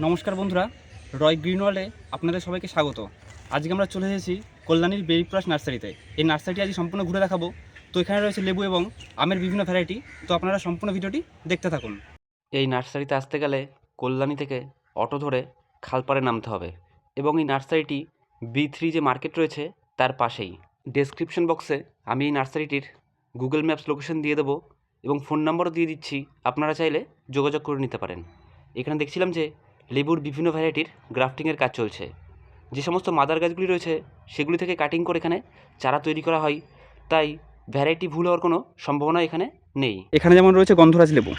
নমস্কার বন্ধুরা, রয় গ্রিন ওয়ার্ল্ডে আপনাদের সবাইকে স্বাগত। আজকে আমরা চলে এসেছি কল্যাণীর বেরিপ্রাস নার্সারিতে। এই নার্সারিটি আজকে সম্পূর্ণ ঘুরে দেখাবো। তো এখানে রয়েছে লেবু এবং আমের বিভিন্ন ভ্যারাইটি তো আপনারা সম্পূর্ণ ভিডিওটি দেখতে থাকুন। এই নার্সারিতে আসতে গেলে কল্যাণী থেকে অটো ধরে খালপাড়ে নামতে হবে এবং এই নার্সারিটি বি থ্রি যে মার্কেট রয়েছে, তার পাশেই। ডেসক্রিপশন বক্সে আমি এই নার্সারিটির গুগল ম্যাপস লোকেশন দিয়ে দেবো এবং ফোন নম্বরও দিয়ে দিচ্ছি। আপনারা চাইলে যোগাযোগ করে নিতে পারেন। এখানে দেখছিলাম যে লেবুর বিভিন্ন ভ্যারাইটির গ্রাফটিংয়ের কাজ চলছে। যে সমস্ত মাদার গাছগুলি রয়েছে, সেগুলি থেকে কাটিং করে এখানে চারা তৈরি করা হয়। তাই ভ্যারাইটি ভুল হওয়ার কোনো সম্ভাবনা এখানে নেই। এখানে যেমন রয়েছে গন্ধরাজ লেবু।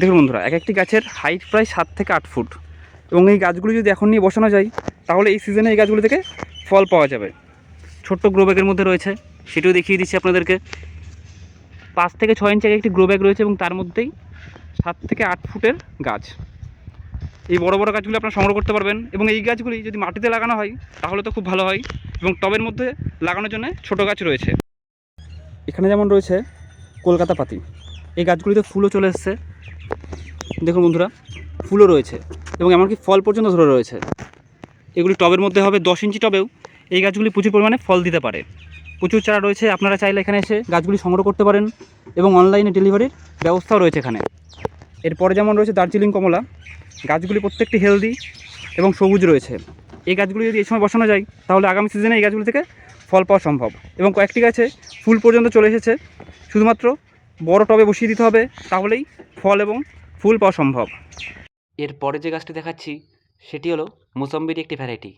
দেখুন বন্ধুরা, এক একটি গাছের হাইট প্রায় সাত থেকে আট ফুট। এবং এই গাছগুলি যদি এখন নিয়ে বসানো যায়, তাহলে এই সিজনে এই গাছগুলি থেকে ফল পাওয়া যাবে। ছোট্ট গ্রো ব্যাগের মধ্যে রয়েছে, সেটিও দেখিয়ে দিচ্ছি আপনাদেরকে। পাঁচ থেকে ছয় ইঞ্চি এক একটি গ্রো ব্যাগ রয়েছে এবং তার মধ্যেই সাত থেকে আট ফুটের গাছ। এই বড় বড় গাছগুলি আপনারা সংগ্রহ করতে পারবেন এবং এই গাছগুলি যদি মাটিতে লাগানো হয়, তাহলে তো খুব ভালো হয় এবং টবের মধ্যে লাগানোর জন্য ছোট গাছ রয়েছে। এখানে যেমন রয়েছে কলকাতা পাতি। এই গাছগুলিতে ফুলও চলে এসছে। দেখুন বন্ধুরা, ফুলও রয়েছে এবং এমনকি ফল পর্যন্ত ধরে রয়েছে। এগুলি টবের মধ্যে হবে, দশ ইঞ্চি টবেও। এই গাছগুলি প্রচুর পরিমাণে ফল দিতে পারে। প্রচুর চারা রয়েছে, আপনারা চাইলে এখানে এসে গাছগুলি সংগ্রহ করতে পারেন এবং অনলাইনে ডেলিভারির ব্যবস্থাও রয়েছে এখানে। এরপরে যেমন রয়েছে দার্জিলিং কমলা গাছগুলি প্রত্যেকটি হেলদি এবং সবুজ রয়েছে। এই গাছগুলি যদি এই সময় বসানো যায়, তাহলে আগামী সিজনে এই গাছগুলি থেকে ফল পাওয়া সম্ভব। এবং কয়েকটি গাছে ফুল পর্যন্ত চলে এসেছে। শুধুমাত্র বড় টবে বসিয়ে দিতে হবে, তাহলেই ফল এবং ফুল পাওয়া সম্ভব। এর পরে যে গাছটি দেখাচ্ছি, সেটি হলো মুসাম্বির একটি ভ্যারাইটি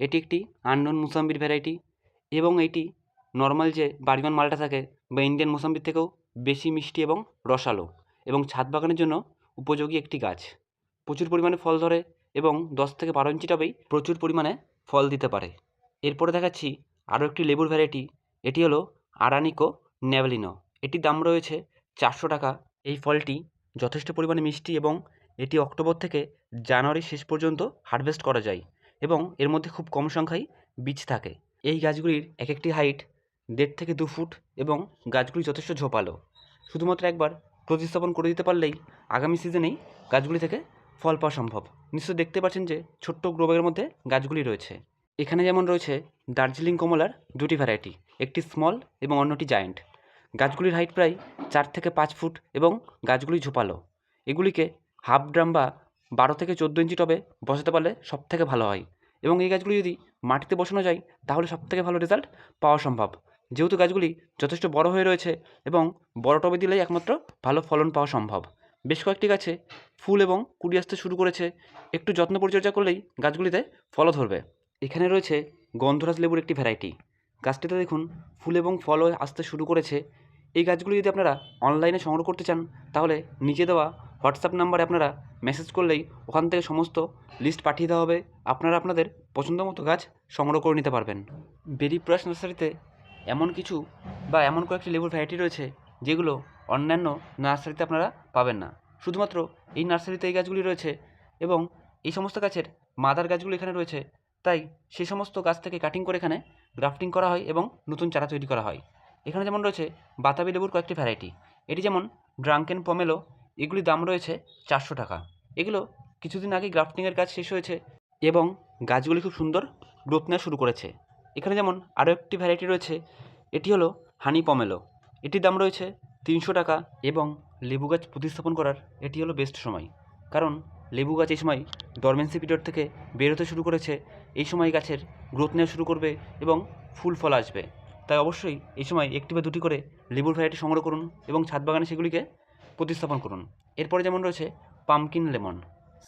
এটি একটি আননোন মুসাম্বির ভ্যারাইটি এবং এটি নর্মাল যে বাড়িমান মালটা থাকে বা ইন্ডিয়ান মুসাম্বির থেকেও বেশি মিষ্টি এবং রসালো এবং ছাদ বাগানের জন্য উপযোগী একটি গাছ। প্রচুর পরিমাণে ফল ধরে এবং দশ থেকে বারো ইঞ্চি টবেই প্রচুর পরিমাণে ফল দিতে পারে। এরপরে দেখাচ্ছি আরও একটি লেবুর ভ্যারাইটি। এটি হলো আরানিকো ন্যাভেলিনো। এটির দাম রয়েছে চারশো টাকা। এই ফলটি যথেষ্ট পরিমাণে মিষ্টি এবং এটি অক্টোবর থেকে জানুয়ারি শেষ পর্যন্ত হারভেস্ট করা যায় এবং এর মধ্যে খুব কম সংখ্যায় বীজ থাকে। এই গাছগুলির এক একটি হাইট দেড় থেকে দু ফুট এবং গাছগুলি যথেষ্ট ঝোপালো। শুধুমাত্র একবার প্রতিস্থাপন করে দিতে পারলেই আগামী সিজনেই গাছগুলি থেকে ফল পাওয়া সম্ভব। নিশ্চয় দেখতে পাচ্ছেন যে ছোট্ট গ্রোব্যাগের মধ্যে গাছগুলি রয়েছে। এখানে যেমন রয়েছে দার্জিলিং কমলার দুটি ভ্যারাইটি একটি স্মল এবং অন্যটি জায়েন্ট গাছগুলির হাইট প্রায় চার থেকে পাঁচ ফুট এবং গাছগুলি ঝোপালো। এগুলিকে হাফ ড্রাম বা বারো থেকে চোদ্দ ইঞ্চি টবে বসাতে পারলে সব থেকে ভালো হয়। এবং এই গাছগুলি যদি মাটিতে বসানো যায়, তাহলে সব থেকে ভালো রেজাল্ট পাওয়া সম্ভব। যেহেতু গাছগুলি যথেষ্ট বড় হয়ে রয়েছে এবং বড় টবে দিলেই একমাত্র ভালো ফলন পাওয়া সম্ভব। বেশ কয়েকটি গাছে ফুল এবং কুড়ি আসতে শুরু করেছে। একটু যত্ন পরিচর্যা করলেই গাছগুলিতে ফলও ধরবে। এখানে রয়েছে গন্ধরাজ লেবুর একটি ভ্যারাইটি গাছটিতে দেখুন, ফুল এবং ফলও আসতে শুরু করেছে। এই গাছগুলি যদি আপনারা অনলাইনে সংগ্রহ করতে চান, তাহলে নিচে দেওয়া হোয়াটসঅ্যাপ নাম্বারে আপনারা মেসেজ করলেই ওখান থেকে সমস্ত লিস্ট পাঠিয়ে দেওয়া হবে। আপনারা আপনাদের পছন্দ মতো গাছ সংগ্রহ করে নিতে পারবেন। বেরি প্রাস নার্সারিতে এমন কিছু বা এমন কয়েকটি লেবুর ভ্যারাইটি রয়েছে, যেগুলো অন্যান্য নার্সারিতে আপনারা পাবেন না। শুধুমাত্র এই নার্সারিতে এই গাছগুলি রয়েছে এবং এই সমস্ত গাছের মাদার গাছগুলো এখানে রয়েছে। তাই সেই সমস্ত গাছ থেকে কাটিং করে এখানে গ্রাফটিং করা হয় এবং নতুন চারা তৈরি করা হয়। এখানে যেমন রয়েছে বাতাবি লেবুর কয়েকটি ভ্যারাইটি এটি যেমন ড্রাঙ্কেন পমেলো এগুলির দাম রয়েছে চারশো টাকা। এগুলো কিছুদিন আগে গ্রাফটিংয়ের কাজ শেষ হয়েছে এবং গাছগুলি খুব সুন্দর গ্রোথ নেওয়া শুরু করেছে। এখানে যেমন আরও একটি ভ্যারাইটি রয়েছে, এটি হলো হানি পমেলো এটির দাম রয়েছে তিনশো টাকা এবং লেবু গাছ প্রতিস্থাপন করার এটি হলো বেস্ট সময়। কারণ লেবু গাছ এই সময় ডরমেন্সি পিরিয়ড থেকে বেরোতে শুরু করেছে, এই সময় গাছের গ্রোথ নেওয়া শুরু করবে এবং ফুল ফল আসবে। তাই অবশ্যই এই সময় একটি বা দুটি করে লেবুর ভ্যারাইটি সংগ্রহ করুন এবং ছাদ বাগানে সেগুলিকে প্রতিস্থাপন করুন। এরপরে যেমন রয়েছে পামকিন লেমন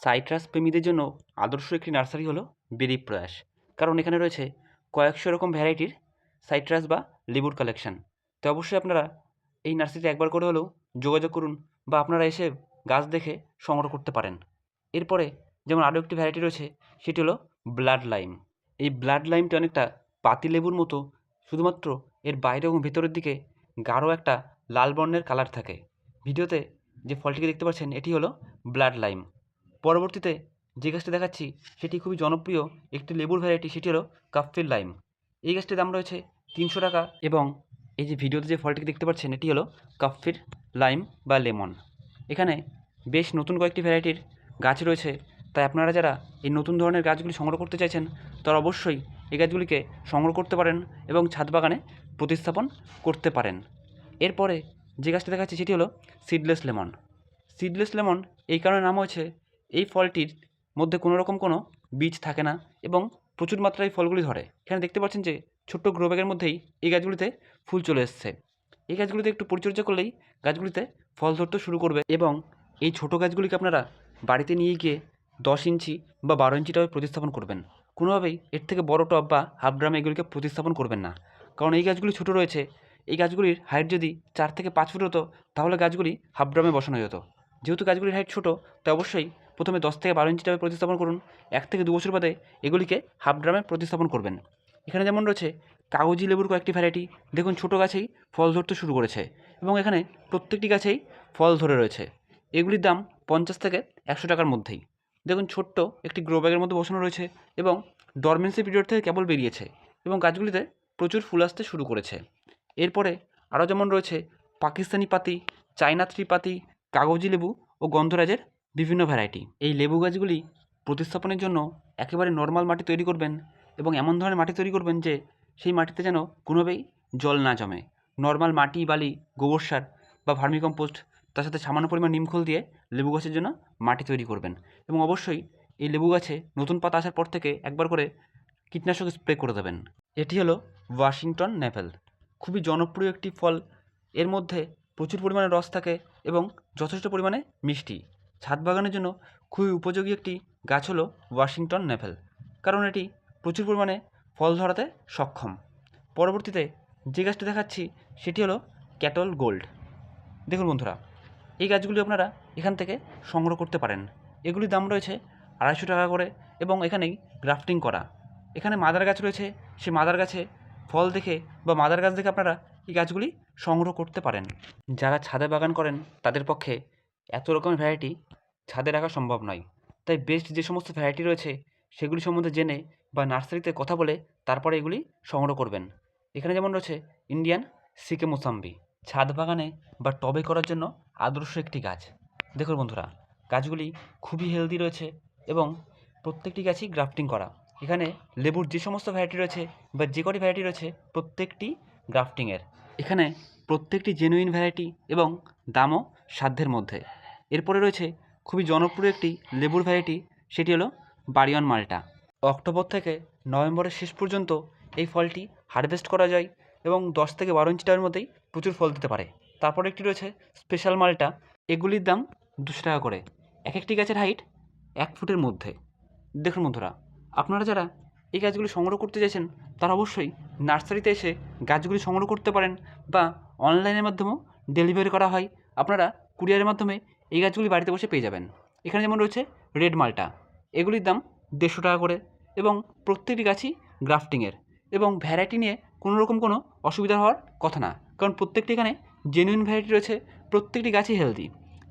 সাইট্রাস প্রেমীদের জন্য আদর্শ একটি নার্সারি হলো বেরি প্রয়াস। কারণ এখানে রয়েছে কয়েকশো রকম ভ্যারাইটির সাইট্রাস বা লেবুর কালেকশন তো অবশ্যই আপনারা এই নার্সারিতে একবার করে হলেও যোগাযোগ করুন বা আপনারা এসে গাছ দেখে সংগ্রহ করতে পারেন। এরপরে যেমন আরও একটি ভ্যারাইটি রয়েছে, সেটি হলো ব্লাড লাইম এই ব্লাড লাইমটি অনেকটা পাতি লেবুর মতো, শুধুমাত্র এর বাইরে এবং ভেতরের দিকে গাঢ় একটা লাল বর্ণের কালার থাকে। ভিডিওতে যে ফলটিকে দেখতে পাচ্ছেন, এটি হলো ব্লাড লাইম পরবর্তীতে যে গাছটি দেখাচ্ছি, সেটি খুবই জনপ্রিয় একটি লেবুর ভ্যারাইটি সেটি হলো কাফির লাইম এই গাছটির দাম রয়েছে তিনশো টাকা এবং এই যে ভিডিওতে যে ফলটিকে দেখতে পাচ্ছেন, এটি হলো কাফির লাইম বা লেমন। এখানে বেশ নতুন কয়েকটি ভ্যারাইটির গাছ রয়েছে। তাই আপনারা যারা এই নতুন ধরনের গাছগুলি সংগ্রহ করতে চাইছেন, তারা অবশ্যই এই গাছগুলিকে সংগ্রহ করতে পারেন এবং ছাদ বাগানে প্রতিস্থাপন করতে পারেন। এরপরে যে গাছটি দেখাচ্ছি, সেটি হলো সিডলেস লেমন। সিডলেস লেমন এই কারণে নাম হয়েছে, এই ফলটির মধ্যে কোনো রকম কোনো বীজ থাকে না এবং প্রচুর মাত্রায় ফলগুলি ধরে। এখানে দেখতে পাচ্ছেন যে ছোট্ট গ্রো ব্যাগের মধ্যেই এই গাছগুলিতে ফুল চলে এসছে। এই গাছগুলিতে একটু পরিচর্যা করলেই গাছগুলিতে ফল ধরতে শুরু করবে এবং এই ছোট গাছগুলিকে আপনারা বাড়িতে নিয়ে গিয়ে দশ ইঞ্চি বা বারো ইঞ্চি টবে প্রতিস্থাপন করবেন। কোনোভাবেই এর থেকে বড় টব বা হাফ ড্রামে এগুলিকে প্রতিস্থাপন করবেন না। কারণ এই গাছগুলি ছোটো রয়েছে, এই গাছগুলির হাইট যদি চার থেকে পাঁচ ফুট হতো, তাহলে গাছগুলি হাফ ড্রামে বসানো যেত। যেহেতু গাছগুলির হাইট ছোটো, তাই অবশ্যই প্রথমে দশ থেকে বারো ইঞ্চি টবে প্রতিস্থাপন করুন। এক থেকে দু বছর বাদে এগুলিকে হাফ ড্রামে প্রতিস্থাপন করবেন। এখানে যেমন রয়েছে কাগজি লেবুর কয়েকটি ভ্যারাইটি দেখুন ছোটো গাছেই ফল ধরতে শুরু করেছে এবং এখানে প্রত্যেকটি গাছেই ফল ধরে রয়েছে। এগুলির দাম পঞ্চাশ থেকে একশো টাকার মধ্যেই। দেখুন ছোট্ট একটি গ্রো ব্যাগের মধ্যে বসানো রয়েছে এবং ডরমেন্সি পিরিয়ড থেকে কেবল বেরিয়েছে এবং গাছগুলিতে প্রচুর ফুল আসতে শুরু করেছে। এরপরে আরও যেমন রয়েছে পাকিস্তানি পাতি, চায়না থ্রি পাতি কাগজি লেবু ও গন্ধরাজের বিভিন্ন ভ্যারাইটি এই লেবু গাছগুলি প্রতিস্থাপনের জন্য একেবারে নর্মাল মাটি তৈরি করবেন এবং এমন ধরনের মাটি তৈরি করবেন যে সেই মাটিতে যেন কোনোভাবেই জল না জমে। নর্মাল মাটি, বালি, গোবর সার বা ভার্মিকম্পোস্ট, তার সাথে সামান্য পরিমাণ নিমখোল দিয়ে লেবু গাছের জন্য মাটি তৈরি করবেন এবং অবশ্যই এই লেবু গাছে নতুন পাতা আসার পর থেকে একবার করে কীটনাশক স্প্রে করে দেবেন। এটি হলো ওয়াশিংটন নেভেল। খুবই জনপ্রিয় একটি ফল। এর মধ্যে প্রচুর পরিমাণে রস থাকে এবং যথেষ্ট পরিমাণে মিষ্টি। ছাদ বাগানের জন্য খুবই উপযোগী একটি গাছ হলো ওয়াশিংটন নেভেল। কারণ এটি প্রচুর পরিমাণে ফল ধরাতে সক্ষম। পরবর্তীতে যে গাছটি দেখাচ্ছি, সেটি হলো ক্যাটল গোল্ড। দেখুন বন্ধুরা, এই গাছগুলি আপনারা এখান থেকে সংগ্রহ করতে পারেন। এগুলির দাম রয়েছে আড়াইশো টাকা করে এবং এখানেই গ্রাফটিং করা। এখানে মাদার গাছ রয়েছে সেই মাদার গাছে ফল দেখে বা মাদার গাছ দেখে আপনারা এই গাছগুলি সংগ্রহ করতে পারেন। যারা ছাদে বাগান করেন, তাদের পক্ষে এত রকমের ভ্যারাইটি ছাদে রাখা সম্ভব নয়। তাই বেস্ট যে সমস্ত ভ্যারাইটি রয়েছে সেগুলি সম্বন্ধে জেনে বা নার্সারিতে কথা বলে তারপরে এগুলি সংগ্রহ করবেন। এখানে যেমন রয়েছে ইন্ডিয়ান সিকে মোসাম্বি। ছাদ বাগানে বা টবে করার জন্য আদর্শ একটি গাছ। দেখুন বন্ধুরা, গাছগুলি খুবই হেলদি রয়েছে এবং প্রত্যেকটি গাছই গ্রাফটিং করা। এখানে লেবুর যে সমস্ত ভ্যারাইটি রয়েছে বা যে কটি ভ্যারাইটি রয়েছে প্রত্যেকটি গ্রাফটিংয়ের এখানে প্রত্যেকটি জেনুইন ভ্যারাইটি এবং দামও সাধ্যের মধ্যে। এরপরে রয়েছে খুবই জনপ্রিয় একটি লেবুর ভ্যারাইটি সেটি হলো বাড়িওয়ান মালটা। অক্টোবর থেকে নভেম্বরের শেষ পর্যন্ত এই ফলটি হারভেস্ট করা যায় এবং দশ থেকে বারো ইঞ্চি টাইমের মধ্যেই প্রচুর ফল দিতে পারে। তারপর একটি রয়েছে স্পেশাল মালটা। এগুলির দাম দুশো টাকা করে। এক একটি গাছের হাইট এক ফুটের মধ্যে। দেখুন বন্ধুরা, আপনারা যারা এই গাছগুলি সংগ্রহ করতে চাইছেন, তারা অবশ্যই নার্সারিতে এসে গাছগুলি সংগ্রহ করতে পারেন বা অনলাইনের মাধ্যমেও ডেলিভারি করা হয়। আপনারা কুরিয়ারের মাধ্যমে এই গাছগুলি বাড়িতে বসে পেয়ে যাবেন। এখানে যেমন রয়েছে রেড মালটা। এগুলির দাম দেড়শো টাকা করে এবং প্রত্যেকটি গাছই গ্রাফটিংয়ের এবং ভ্যারাইটি নিয়ে কোনো রকম কোনো অসুবিধা হওয়ার কথা না। কারণ প্রত্যেকটি এখানে জেনুইন ভ্যারাইটি রয়েছে, প্রত্যেকটি গাছই হেলদি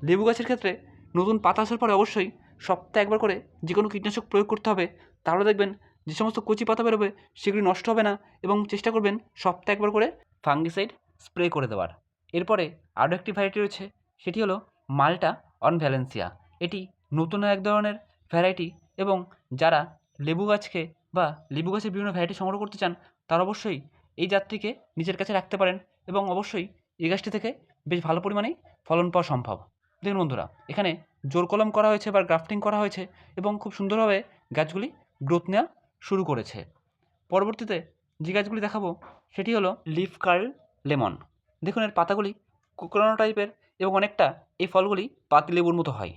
লেবু গাছের ক্ষেত্রে নতুন পাতা আসার পরে অবশ্যই সপ্তাহে একবার করে যে কোনো কীটনাশক প্রয়োগ করতে হবে। তাহলে দেখবেন যে সমস্ত কচি পাতা বেরোবে, সেগুলি নষ্ট হবে না এবং চেষ্টা করবেন সপ্তাহে একবার করে ফাঙ্গিসাইড স্প্রে করে দেওয়ার। এরপরে আরও একটি ভ্যারাইটি রয়েছে, সেটি হলো মাল্টা অন ভ্যালেন্সিয়া এটি নতুন এক ধরনের ভ্যারাইটি এবং যারা লেবু গাছকে বা লেবু গাছের বিভিন্ন ভ্যারাইটি সংগ্রহ করতে চান, তারা অবশ্যই এই জাতটিকে নিজের কাছে রাখতে পারেন এবং অবশ্যই এই গাছটি থেকে বেশ ভালো পরিমাণেই ফলন পাওয়া সম্ভব। দেখুন বন্ধুরা, এখানে জোর কলম করা হয়েছে বা গ্রাফটিং করা হয়েছে এবং খুব সুন্দরভাবে গাছগুলি গ্রোথ নেওয়া শুরু করেছে। পরবর্তীতে যে গাছগুলি দেখাবো, সেটি হলো লিফ কার্ল লেমন দেখুন এর পাতাগুলি কুকরানো টাইপের এবং অনেকটা এই ফলগুলি পাতি লেবুর মতো হয়।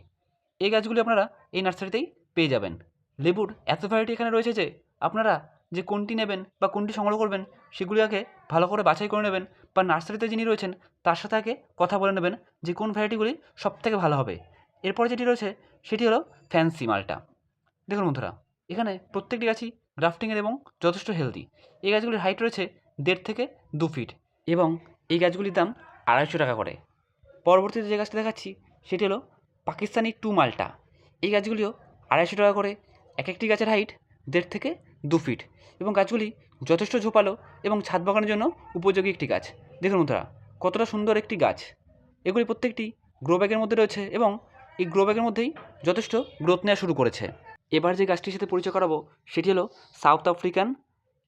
এই গাছগুলি আপনারা এই নার্সারিতেই পেয়ে যাবেন। লেবুর এত ভ্যারাইটি এখানে রয়েছে যে, আপনারা যে কোনটি নেবেন বা কোনটি সংগ্রহ করবেন, সেগুলি আগে ভালো করে বাছাই করে নেবেন বা নার্সারিতে যিনি রয়েছেন, তার সাথে আগে কথা বলে নেবেন যে কোন ভ্যারাইটিগুলি সবথেকে ভালো হবে। এরপরে যেটি রয়েছে, সেটি হলো ফ্যান্সি মালটা। দেখুন বন্ধুরা, এখানে প্রত্যেকটি গাছই গ্রাফটিংয়ের এবং যথেষ্ট হেলদি এই গাছগুলির হাইট রয়েছে দেড় থেকে দু ফিট এবং এই গাছগুলির দাম আড়াইশো টাকা করে। পরবর্তীতে যে গাছটি দেখাচ্ছি, সেটি হলো পাকিস্তানি টু মালটা। এই গাছগুলিও আড়াইশো টাকা করে এক একটি গাছের হাইট দেড় থেকে দু ফিট এবং গাছগুলি যথেষ্ট ঝোপালো এবং ছাদ বাগানের জন্য উপযোগী একটি গাছ। দেখুন বন্ধুরা, কতটা সুন্দর একটি গাছ। এগুলি প্রত্যেকটি গ্রো ব্যাগের মধ্যে রয়েছে এবং এই গ্রো ব্যাগের মধ্যেই যথেষ্ট গ্রোথ নেওয়া শুরু করেছে। এবার যে গাছটির সাথে পরিচয় করাবো, সেটি হলো সাউথ আফ্রিকান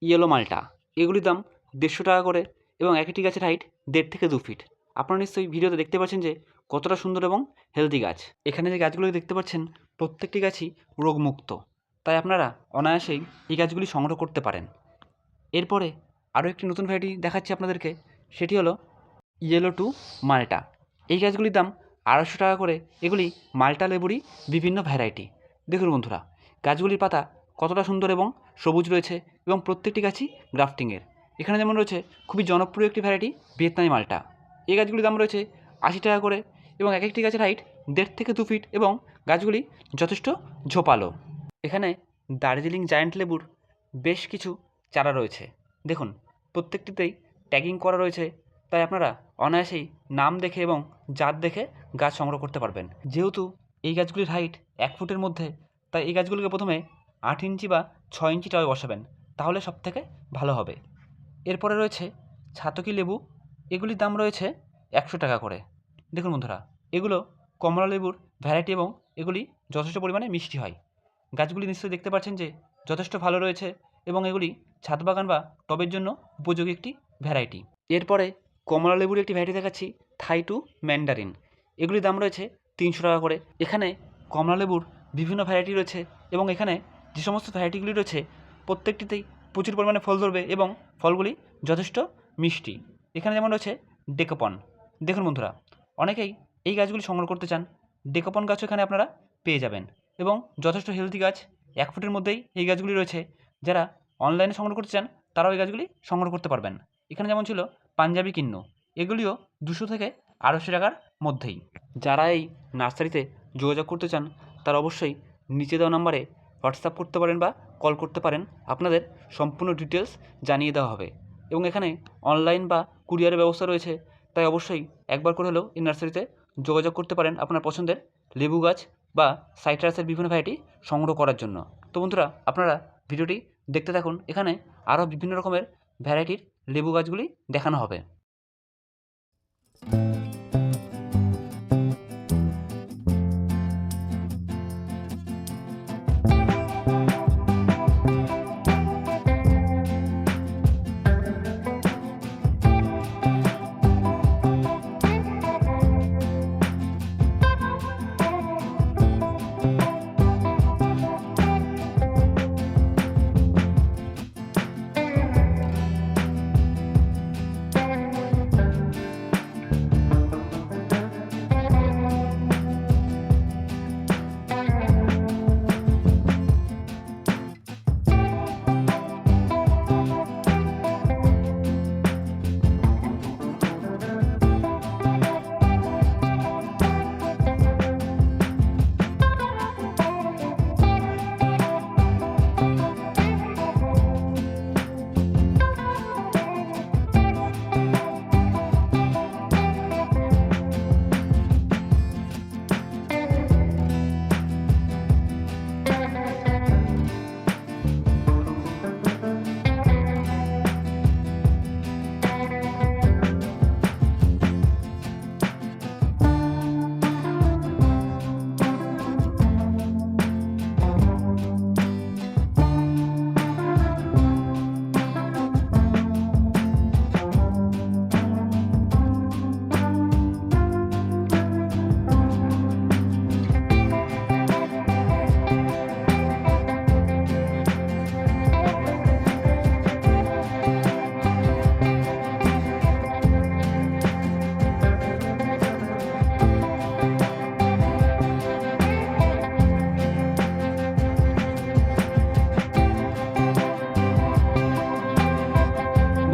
ইয়েলো মাল্টা। এগুলির দাম দেড়শো টাকা করে এবং এক একটি গাছের হাইট দেড় থেকে দু ফিট আপনারা নিশ্চয়ই ভিডিওতে দেখতে পাচ্ছেন যে কতটা সুন্দর এবং হেলদি গাছ। এখানে যে গাছগুলো দেখতে পাচ্ছেন, প্রত্যেকটি গাছই রোগমুক্ত। তাই আপনারা অনায়াসেই এই গাছগুলি সংগ্রহ করতে পারেন। এরপরে আরও একটি নতুন ভ্যারাইটি দেখাচ্ছি আপনাদেরকে, সেটি হলো ইয়েলো টু মাল্টা এই গাছগুলির দাম আড়াইশো টাকা করে। এগুলি মাল্টা লেবুরই বিভিন্ন ভ্যারাইটি দেখুন বন্ধুরা, গাছগুলির পাতা কতটা সুন্দর এবং সবুজ রয়েছে এবং প্রত্যেকটি গাছই গ্রাফটিংয়ের এখানে যেমন রয়েছে, খুবই জনপ্রিয় একটি ভ্যারাইটি ভিয়েতনামি মাল্টা এই গাছগুলির দাম রয়েছে আশি টাকা করে এবং এক একটি গাছের হাইট দেড় থেকে দু ফিট এবং গাছগুলি যথেষ্ট ঝোপালো। এখানে দার্জিলিং জায়ান্ট লেবুর বেশ কিছু চারা রয়েছে। দেখুন, প্রত্যেকটিতেই ট্যাগিং করা রয়েছে। তাই আপনারা অনায়াসেই নাম দেখে এবং জাত দেখে গাছ সংগ্রহ করতে পারবেন। যেহেতু এই গাছগুলির হাইট এক ফুটের মধ্যে, তাই এই গাছগুলিকে প্রথমে আট ইঞ্চি বা ছয় ইঞ্চি টবে বসাবেন। তাহলে সব থেকে ভালো হবে। এরপরে রয়েছে ছাতকি লেবু এগুলির দাম রয়েছে একশো টাকা করে। দেখুন বন্ধুরা, এগুলো কমলা লেবুর ভ্যারাইটি এবং এগুলি যথেষ্ট পরিমাণে মিষ্টি হয়। গাছগুলি নিশ্চয়ই দেখতে পাচ্ছেন যে যথেষ্ট ভালো রয়েছে এবং এগুলি ছাদ বাগান বা টবের জন্য উপযোগী একটি ভ্যারাইটি এরপরে কমলা লেবুর একটি ভ্যারাইটি দেখাচ্ছি থাই টু ম্যান্ডারিন এগুলির দাম রয়েছে তিনশো টাকা করে। এখানে কমলা লেবুর বিভিন্ন ভ্যারাইটি রয়েছে এবং এখানে যে সমস্ত ভ্যারাইটিগুলি রয়েছে, প্রত্যেকটিতেই প্রচুর পরিমাণে ফল ধরবে এবং ফলগুলি যথেষ্ট মিষ্টি। এখানে যেমন রয়েছে ডেকোপন। দেখুন বন্ধুরা, অনেকেই এই গাছগুলি সংগ্রহ করতে চান। ডেকোপন গাছও এখানে আপনারা পেয়ে যাবেন এবং যথেষ্ট হেলদি গাছ, এক ফুটের মধ্যেই এই গাছগুলি রয়েছে। যারা অনলাইনে সংগ্রহ করতে চান, তারাও এই গাছগুলি সংগ্রহ করতে পারবেন। এখানে যেমন ছিল পাঞ্জাবি কিন্নু, এগুলিও দুশো থেকে আড়াইশো টাকার মধ্যেই। যারা এই নার্সারিতে যোগাযোগ করতে চান, তারা অবশ্যই নিচে দেওয়া নাম্বারে হোয়াটসঅ্যাপ করতে পারেন বা কল করতে পারেন। আপনাদের সম্পূর্ণ ডিটেলস জানিয়ে দেওয়া হবে। এবং এখানে অনলাইন বা কুরিয়ারের ব্যবস্থা রয়েছে। তাই অবশ্যই একবার করে হলেও এই নার্সারিতে যোগাযোগ করতে পারেন আপনার পছন্দের লেবু গাছ বা সাইট্রাসের বিভিন্ন ভ্যারাইটি সংগ্রহ করার জন্য। তো বন্ধুরা, আপনারা ভিডিওটি দেখতে থাকুন। এখানে আরও বিভিন্ন রকমের ভ্যারাইটির লেবু গাছগুলি দেখানো হবে।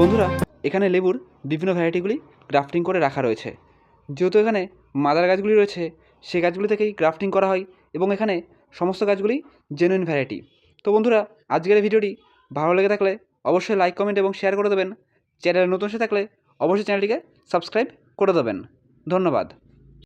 বন্ধুরা, এখানে লেবুর বিভিন্ন ভ্যারাইটিগুলি গ্রাফটিং করে রাখা রয়েছে। যেহেতু এখানে মাদার গাছগুলি রয়েছে সে গাছগুলি থেকেই গ্রাফটিং করা হয় এবং এখানে সমস্ত গাছগুলি জেনুইন ভ্যারাইটি তো বন্ধুরা, আজকের ভিডিওটি ভালো লেগে থাকলে অবশ্যই লাইক কমেন্ট এবং শেয়ার করে দেবেন। চ্যানেলে নতুন এসে থাকলে অবশ্যই চ্যানেলটিকে সাবস্ক্রাইব করে দেবেন। ধন্যবাদ।